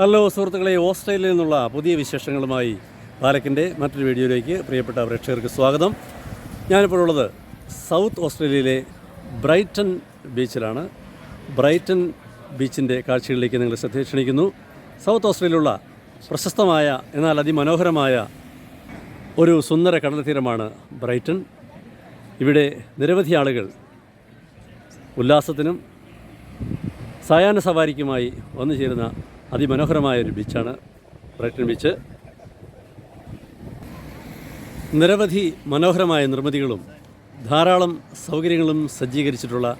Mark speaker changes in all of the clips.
Speaker 1: Hello സുഹൃത്തുക്കളെ ഓസ്ട്രേലിയയിൽ നിന്നുള്ള പുതിയ വിശേഷങ്ങളുമായി പാലക്കിന്റെ മറ്റൊരു വീഡിയോയിലേക്ക് പ്രിയപ്പെട്ട പ്രേക്ഷകർക്ക് സ്വാഗതം. ഞാനിപ്പോൾ ഉള്ളത് സൗത്ത് ഓസ്ട്രേലിയയിലെ ബ്രൈറ്റൺ ബീച്ചിലാണ്. ബ്രൈറ്റൺ ബീച്ചിന്റെ കാഴ്ചകളിലേക്ക് നിങ്ങൾ ശ്രദ്ധ ക്ഷണിക്കുന്നു. സൗത്ത് ഓസ്ട്രേലിയയിലുള്ള പ്രശസ്തമായ എന്നാൽ അതിമനോഹരമായ ഒരു സുന്ദര കടൽത്തീരമാണ് ബ്രൈറ്റൺ. ഇവിടെ നിരവധി ആളുകൾ ഉല്ലാസത്തിനും സായാഹ്ന സവാരിക്കുമായി വന്നു ചേരുന്ന അതിമനോഹരമായ ഒരു ബീച്ചാണ് ബ്രൈറ്റൺ ബീച്ച്. നിരവധി മനോഹരമായ നിർമ്മിതികളും ധാരാളം സൗകര്യങ്ങളും സജ്ജീകരിച്ചിട്ടുള്ള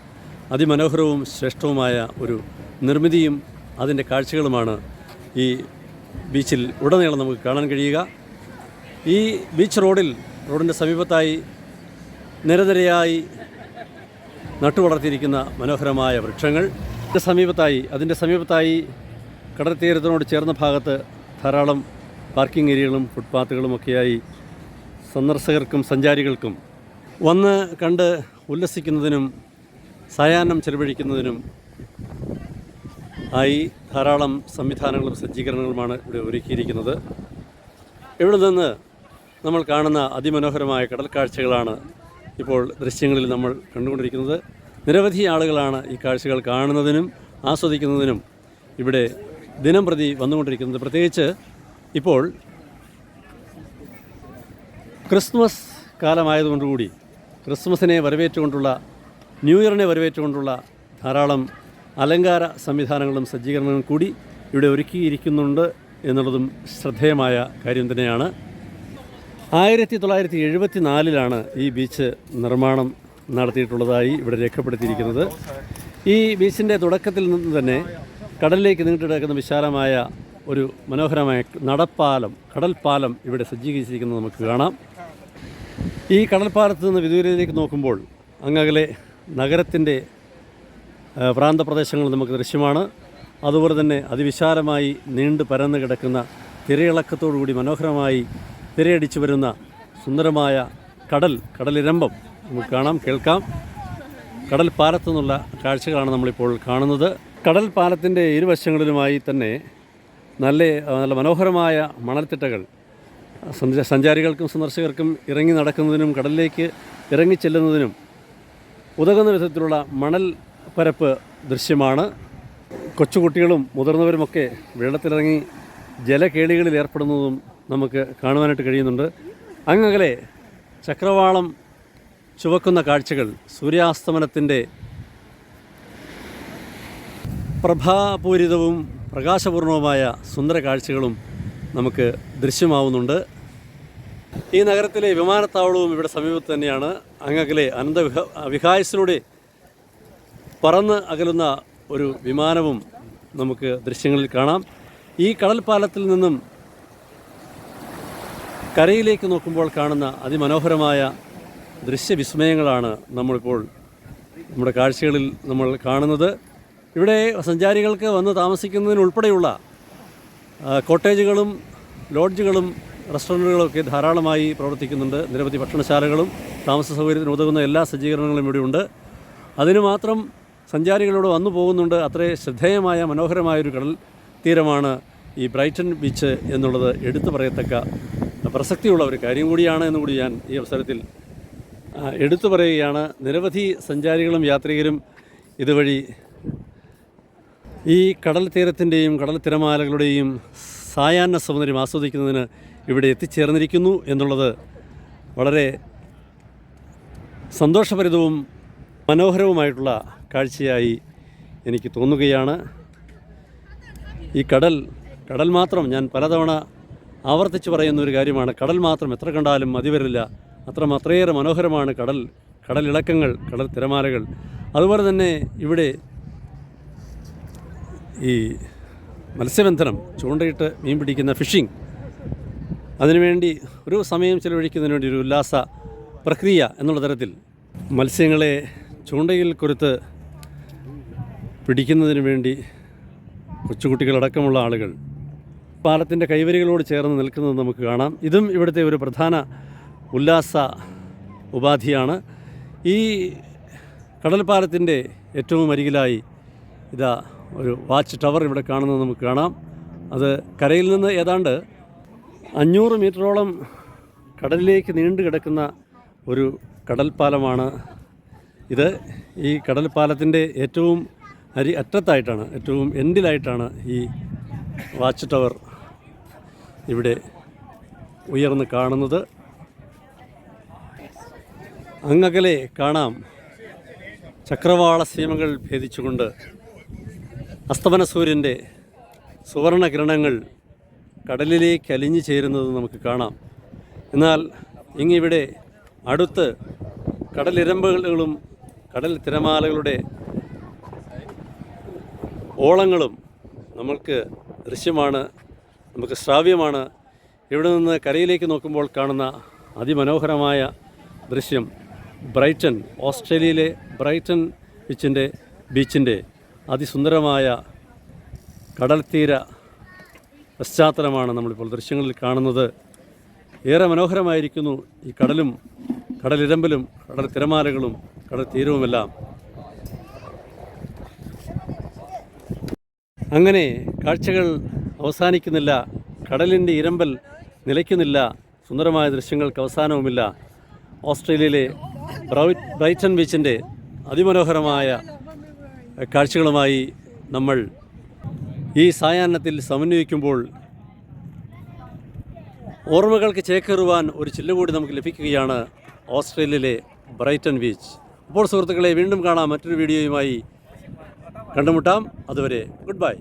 Speaker 1: അതിമനോഹരവും ശ്രേഷ്ഠവുമായ ഒരു നിർമ്മിതിയും അതിന്റെ കാഴ്ചകളുമാണ് ഈ ബീച്ചിൽ ഉടനീളം നമുക്ക് കാണാൻ കഴിയുക. ഈ ബീച്ച് റോഡിൽ റോഡിന്റെ സമീപത്തായി നിരനിരയായി നട്ടുവളർത്തിയിരിക്കുന്ന മനോഹരമായ വൃക്ഷങ്ങൾ. സമീപത്തായി അതിന്റെ സമീപത്തായി കടൽ തീരത്തിനോട് ചേർന്ന ഭാഗത്ത് ധാരാളം പാർക്കിംഗ് ഏരിയകളും ഫുട്പാത്തുകളും ഒക്കെയായി സന്ദർശകർക്കും സഞ്ചാരികൾക്കും വന്ന് കണ്ട് ഉല്ലസിക്കുന്നതിനും സായാഹ്നം ചെലവഴിക്കുന്നതിനും ആയി ധാരാളം സംവിധാനങ്ങളും സജ്ജീകരണങ്ങളുമാണ് ഇവിടെ ഒരുക്കിയിരിക്കുന്നത്. ഇവിടെ നിന്ന് നമ്മൾ കാണുന്ന അതിമനോഹരമായ കടൽ കാഴ്ചകളാണ് ഇപ്പോൾ ദൃശ്യങ്ങളിൽ നമ്മൾ കണ്ടുകൊണ്ടിരിക്കുന്നത്. നിരവധി ആളുകളാണ് ഈ കാഴ്ചകൾ കാണുന്നതിനും ആസ്വദിക്കുന്നതിനും ഇവിടെ ദിനം പ്രതി വന്നുകൊണ്ടിരിക്കുന്നത്. പ്രത്യേകിച്ച് ഇപ്പോൾ ക്രിസ്മസ് കാലമായതുകൊണ്ടുകൂടി ക്രിസ്മസിനെ വരവേറ്റുകൊണ്ടുള്ള ന്യൂ ഇയറിനെ വരവേറ്റുകൊണ്ടുള്ള ധാരാളം അലങ്കാര സംവിധാനങ്ങളും സജ്ജീകരണങ്ങളും കൂടി ഇവിടെ ഒരുക്കിയിരിക്കുന്നുണ്ട് എന്നുള്ളതും ശ്രദ്ധേയമായ കാര്യം തന്നെയാണ്. ആയിരത്തി തൊള്ളായിരത്തി എഴുപത്തി നാലിലാണ് ഈ ബീച്ച് നിർമ്മാണം നടത്തിയിട്ടുള്ളതായി ഇവിടെ രേഖപ്പെടുത്തിയിരിക്കുന്നത്. ഈ ബീച്ചിന്റെ തുടക്കത്തിൽ നിന്ന് തന്നെ കടലിലേക്ക് നീണ്ടു കിടക്കുന്ന വിശാലമായ ഒരു മനോഹരമായ നടപ്പാലം കടൽപ്പാലം ഇവിടെ സജ്ജീകരിച്ചിരിക്കുന്നത് നമുക്ക് കാണാം. ഈ കടൽപ്പാലത്ത് നിന്ന് വിദൂരയിലേക്ക് നോക്കുമ്പോൾ അങ്ങകലെ നഗരത്തിന്റെ പ്രാന്തപ്രദേശങ്ങൾ നമുക്ക് ദൃശ്യമാണ്. അതുപോലെ തന്നെ അതിവിശാലമായി നീണ്ടു പരന്നു കിടക്കുന്ന തിരയിളക്കത്തോടുകൂടി മനോഹരമായി തിരയടിച്ചു വരുന്ന സുന്ദരമായ കടൽ കടലിരമ്പം നമുക്ക് കാണാം കേൾക്കാം. കടൽ പാലത്തു നിന്നുള്ള കാഴ്ചകളാണ് നമ്മളിപ്പോൾ കാണുന്നത്. കടൽ പാലത്തിന്റെ ഇരുവശങ്ങളിലുമായി തന്നെ നല്ല നല്ല മനോഹരമായ മണൽത്തിട്ടകൾ സഞ്ച- സഞ്ചാരികൾക്കും സന്ദർശകർക്കും ഇറങ്ങി നടക്കുന്നതിനും കടലിലേക്ക് ഇറങ്ങിച്ചെല്ലുന്നതിനും ഉതകുന്ന വിധത്തിലുള്ള മണൽ പരപ്പ് ദൃശ്യമാണ്. കൊച്ചുകുട്ടികളും മുതിർന്നവരുമൊക്കെ വെള്ളത്തിലിറങ്ങി ജലകേളികളിൽ ഏർപ്പെടുന്നതും നമുക്ക് കാണുവാനായിട്ട് കഴിയുന്നുണ്ട്. അങ്ങകലെ ചക്രവാളം ചുവക്കുന്ന കാഴ്ചകൾ സൂര്യാസ്തമനത്തിന്റെ പ്രഭാപൂരിതവും പ്രകാശപൂർണവുമായ സുന്ദര കാഴ്ചകളും നമുക്ക് ദൃശ്യമാവുന്നുണ്ട്. ഈ നഗരത്തിലെ വിമാനത്താവളവും ഇവിടെ സമീപത്ത് തന്നെയാണ്. അങ്ങകലെ അനന്ത വിഹ വിഹായസിലൂടെ പറന്ന് അകലുന്ന ഒരു വിമാനവും നമുക്ക് ദൃശ്യങ്ങളിൽ കാണാം. ഈ കടൽപ്പാലത്തിൽ നിന്നും കരയിലേക്ക് നോക്കുമ്പോൾ കാണുന്ന അതിമനോഹരമായ ദൃശ്യവിസ്മയങ്ങളാണ് നമ്മളിപ്പോൾ നമ്മുടെ കാഴ്ചകളിൽ നമ്മൾ കാണുന്നത്. ഇവിടെ സഞ്ചാരികൾക്ക് വന്ന് താമസിക്കുന്നതിനുൾപ്പെടെയുള്ള കോട്ടേജുകളും ലോഡ്ജുകളും റെസ്റ്റോറന്റുകളും ഒക്കെ ധാരാളമായി പ്രവർത്തിക്കുന്നുണ്ട്. നിരവധി ഭക്ഷണശാലകളും താമസ സൗകര്യത്തിന് ഉതകുന്ന എല്ലാ സജ്ജീകരണങ്ങളും ഇവിടെയുണ്ട് അതിന് മാത്രം സഞ്ചാരികളോട് വന്നു പോകുന്നുണ്ട്. അത്രേ ശ്രദ്ധേയമായ മനോഹരമായൊരു കടൽ തീരമാണ് ഈ ബ്രൈറ്റൺ ബീച്ച് എന്നുള്ളത് എടുത്തു പറയത്തക്ക പ്രസക്തിയുള്ള ഒരു കാര്യം കൂടിയാണ് എന്ന് കൂടി ഞാൻ ഈ അവസരത്തിൽ എടുത്തു പറയുകയാണ്. നിരവധി സഞ്ചാരികളും യാത്രികരും ഇതുവഴി ഈ കടൽ തീരത്തിന്റെയും കടൽ തിരമാലകളുടെയും സായാഹ്ന സൗന്ദര്യം ആസ്വദിക്കുന്നതിന് ഇവിടെ എത്തിച്ചേർന്നിരിക്കുന്നു എന്നുള്ളത് വളരെ സന്തോഷഭരിതവും മനോഹരവുമായിട്ടുള്ള കാഴ്ചയായി എനിക്ക് തോന്നുകയാണ്. ഈ കടൽ കടൽ മാത്രം ഞാൻ പലതവണ ആവർത്തിച്ച് പറയുന്ന ഒരു കാര്യമാണ്. കടൽ മാത്രം എത്ര കണ്ടാലും മതി വരില്ല അത്ര അത്രയേറെ മനോഹരമാണ് കടൽ കടലിളക്കങ്ങൾ കടൽ തിരമാലകൾ അതുപോലെ തന്നെ ഇവിടെ ഈ മത്സ്യബന്ധനം ചൂണ്ടയിട്ട് മീൻ പിടിക്കുന്ന ഫിഷിംഗ് അതിനുവേണ്ടി ഒരു സമയം ചെലവഴിക്കുന്നതിന് വേണ്ടി ഒരു ഉല്ലാസ പ്രക്രിയ എന്നുള്ള തരത്തിൽ മത്സ്യങ്ങളെ ചൂണ്ടയിൽ കൊരുത്ത് പിടിക്കുന്നതിന് വേണ്ടി കൊച്ചുകുട്ടികളടക്കമുള്ള ആളുകൾ പാലത്തിന്റെ കൈവരികളോട് ചേർന്ന് നിൽക്കുന്നത് നമുക്ക് കാണാം. ഇതും ഇവിടുത്തെ ഒരു പ്രധാന ഉല്ലാസ ഉപാധിയാണ്. ഈ കടൽപ്പാലത്തിന്റെ ഏറ്റവും അരികിലായി ഇതാ ഒരു വാച്ച് ടവർ ഇവിടെ കാണുന്നത് നമുക്ക് കാണാം. അത് കരയിൽ നിന്ന് ഏതാണ്ട് അഞ്ഞൂറ് മീറ്ററോളം കടലിലേക്ക് നീണ്ടു കിടക്കുന്ന ഒരു കടൽപ്പാലമാണ് ഇത്. ഈ കടൽപ്പാലത്തിന്റെ ഏറ്റവും അരി അറ്റത്തായിട്ടാണ് ഏറ്റവും എൻഡിലായിട്ടാണ് ഈ വാച്ച് ടവർ ഇവിടെ ഉയർന്ന് കാണുന്നത്. അങ്ങകലെ കാണാം ചക്രവാള സീമകൾ ഭേദിച്ചുകൊണ്ട് അസ്തമന സൂര്യന്റെ സുവർണ കിരണങ്ങൾ കടലിലേക്ക് അലിഞ്ഞു ചേരുന്നത് നമുക്ക് കാണാം. എന്നാൽ ഇങ്ങിവിടെ അടുത്ത് കടലിരമ്പുകളും കടൽ തിരമാലകളുടെ ഓളങ്ങളും നമ്മൾക്ക് ദൃശ്യമാണ് നമുക്ക് ശ്രാവ്യമാണ്. ഇവിടെ നിന്ന് കരയിലേക്ക് നോക്കുമ്പോൾ കാണുന്ന അതിമനോഹരമായ ദൃശ്യം ബ്രൈറ്റൺ ഓസ്ട്രേലിയയിലെ ബ്രൈറ്റൺ ബീച്ചിന്റെ ബീച്ചിന്റെ അതിസുന്ദരമായ കടൽ തീര പശ്ചാത്തലമാണ് നമ്മളിപ്പോൾ ദൃശ്യങ്ങളിൽ കാണുന്നത്. ഏറെ മനോഹരമായിരിക്കുന്നു ഈ കടലും കടലിരമ്പലും കടൽ തിരമാലകളും കടൽ തീരവുമെല്ലാം അങ്ങനെ കാഴ്ചകൾ അവസാനിക്കുന്നില്ല കടലിന്റെ ഇരമ്പൽ നിലയ്ക്കുന്നില്ല സുന്ദരമായ ദൃശ്യങ്ങൾക്ക് അവസാനവുമില്ല. ഓസ്ട്രേലിയയിലെ ബ്രൈറ്റൺ ബീച്ചിന്റെ അതിമനോഹരമായ കാഴ്ചകളുമായി നമ്മൾ ഈ സായാഹ്നത്തിൽ സമന്വയിക്കുമ്പോൾ ഓർമ്മകൾക്ക് ചേക്കേറുവാൻ ഒരു ചില്ല കൂടി നമുക്ക് ലഭിക്കുകയാണ് ഓസ്ട്രേലിയയിലെ ബ്രൈറ്റൺ ബീച്ച്. അപ്പോൾ സുഹൃത്തുക്കളെ വീണ്ടും കാണാം മറ്റൊരു വീഡിയോയുമായി. കണ്ടുമുട്ടാം. അതുവരെ ഗുഡ് ബൈ.